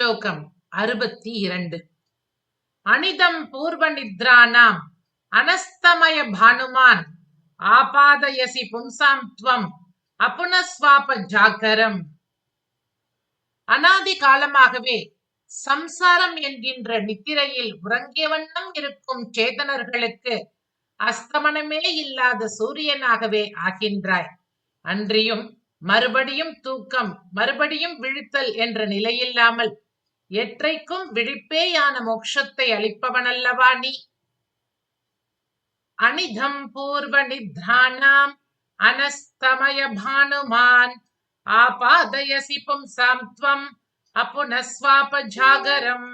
ஸ்லோகம் அறுபத்தி இரண்டு அனிதம் பூர்வ நித்ரானாம் அனஸ்தமய பானுமான் ஆபாதயசி பும்சாம் துவம் அப்புனஸ்வாப ஜாகரம். அனாதி காலமாகவே சம்சாரம் என்கின்ற நித்திரையில் உறங்கிய வண்ணம் இருக்கும் சேதனர்களுக்கு அஸ்தமனமே இல்லாத சூரியனாகவே ஆகின்றாய். அன்றியும் மறுபடியும் தூக்கம் மறுபடியும் விழித்தல் என்ற நிலையில்லாமல் எற்றைக்கும் விழிப்பேயான மோட்சத்தை அளிப்பவனல்லவா நீ அனிதம் பூர்வ நித்ரானாம் அனஸ்தமய பானுமான் ஆபாதயசி பும்சாம் துவம் அப்புனஸ்வாப ஜாகரம்